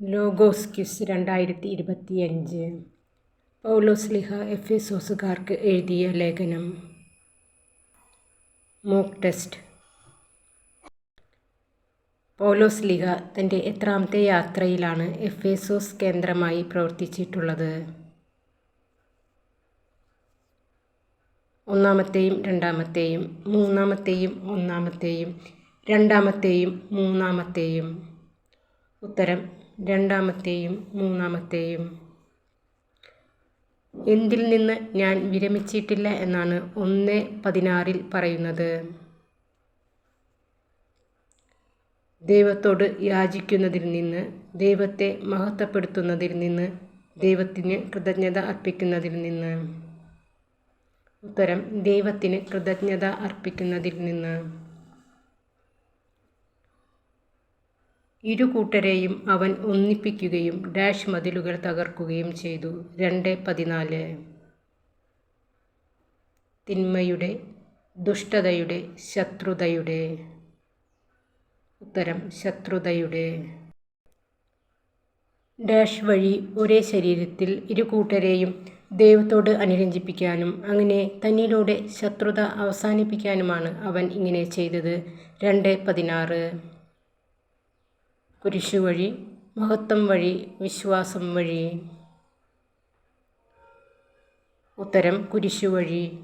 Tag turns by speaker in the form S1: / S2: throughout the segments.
S1: Logos quiz രണ്ടായിരത്തി ഇരുപത്തിയഞ്ച് പൗലോസ്ലിഹ എഫേസോസുകാർക്ക് എഴുതിയ ലേഖനം. Mock test. പൗലോസ്ലിഹ തന്റെ എത്രാമത്തെ യാത്രയിലാണ് എഫ് എഫേസോസ് കേന്ദ്രമായി പ്രവർത്തിച്ചിട്ടുള്ളത്. ഒന്നാമത്തെയും രണ്ടാമത്തെയും മൂന്നാമത്തെയും ഒന്നാമത്തെയും രണ്ടാമത്തെയും മൂന്നാമത്തെയും. ഉത്തരം രണ്ടാമത്തെയും മൂന്നാമത്തെയും. എന്തിൽ നിന്ന് ഞാൻ വിരമിച്ചിട്ടില്ല എന്നാണ് ഒന്ന് പതിനാറിൽ പറയുന്നത്. ദൈവത്തോട് യാചിക്കുന്നതിൽ നിന്ന് ദൈവത്തെ മഹത്വപ്പെടുത്തുന്നതിൽ നിന്ന് ദൈവത്തിന് കൃതജ്ഞത അർപ്പിക്കുന്നതിൽ നിന്ന്. ഉത്തരം ദൈവത്തിന് കൃതജ്ഞത അർപ്പിക്കുന്നതിൽ നിന്ന്. ഇരു കൂട്ടരെയും അവൻ ഒന്നിപ്പിക്കുകയും ഡാഷ് മതിലുകൾ തകർക്കുകയും ചെയ്തു. രണ്ട് പതിനാല്. തിന്മയുടെ ദുഷ്ടതയുടെ ശത്രുതയുടെ. ഉത്തരം ശത്രുതയുടെ. ഡാഷ് വഴി ഒരേ ശരീരത്തിൽ ഇരു കൂട്ടരെയും ദൈവത്തോട് അനുരഞ്ജിപ്പിക്കാനും അങ്ങനെ തന്നിലൂടെ ശത്രുത അവസാനിപ്പിക്കാനുമാണ് അവൻ ഇങ്ങനെ ചെയ്തത്. രണ്ട് പതിനാറ്. കുരിശു വഴി മഹത്വം വഴി വിശ്വാസം വഴി. ഉത്തരം കുരിശു വഴി.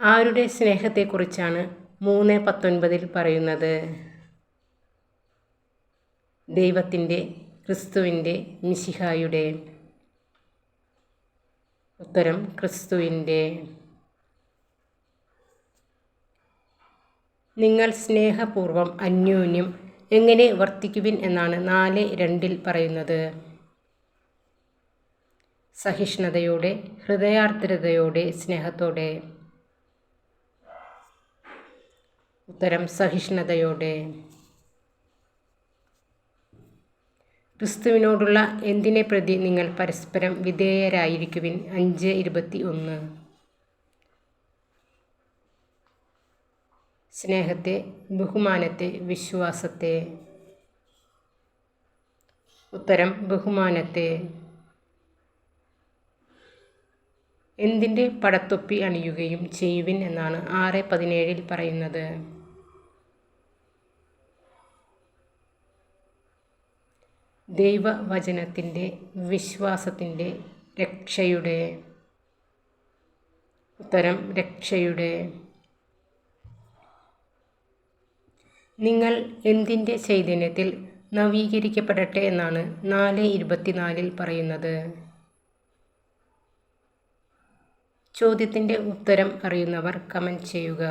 S1: ആരുടെ സ്നേഹത്തെക്കുറിച്ചാണ് മൂന്ന് പത്തൊൻപതിൽ പറയുന്നത്? ദൈവത്തിന്റെ ക്രിസ്തുവിന്റെ മിശിഹായുടെ. ഉത്തരം ക്രിസ്തുവിന്റെ. നിങ്ങൾ സ്നേഹപൂർവം അന്യോന്യം എങ്ങനെ വർത്തിക്കുവിൻ എന്നാണ് നാല് രണ്ടിൽ പറയുന്നത്. സഹിഷ്ണുതയോടെ ഹൃദയാർദ്രതയോടെ സ്നേഹത്തോടെ. ഉത്തരം സഹിഷ്ണുതയോടെ. ക്രിസ്തുവിനോടുള്ള എന്തിനെ പ്രതി നിങ്ങൾ പരസ്പരം വിധേയരായിരിക്കുവിൻ? അഞ്ച് ഇരുപത്തി ഒന്ന്. സ്നേഹത്തെ ബഹുമാനത്തെ വിശ്വാസത്തെ. ഉത്തരം ബഹുമാനത്തെ. എന്തിന്റെ പടത്തൊപ്പി അണിയുകയും ചെയ്യുവിൻ എന്നാണ് ആറ് പതിനേഴിൽ പറയുന്നത്. ദൈവവചനത്തിന്റെ വിശ്വാസത്തിന്റെ രക്ഷയുടെ. ഉത്തരം രക്ഷയുടെ. നിങ്ങൾ എന്തിന്റെ ചൈതന്യത്തിൽ നവീകരിക്കപ്പെടട്ടെ എന്നാണ് നാല് ഇരുപത്തിനാലിൽ പറയുന്നത്. ചോദ്യത്തിന്റെ ഉത്തരം അറിയുന്നവർ കമന്റ് ചെയ്യുക.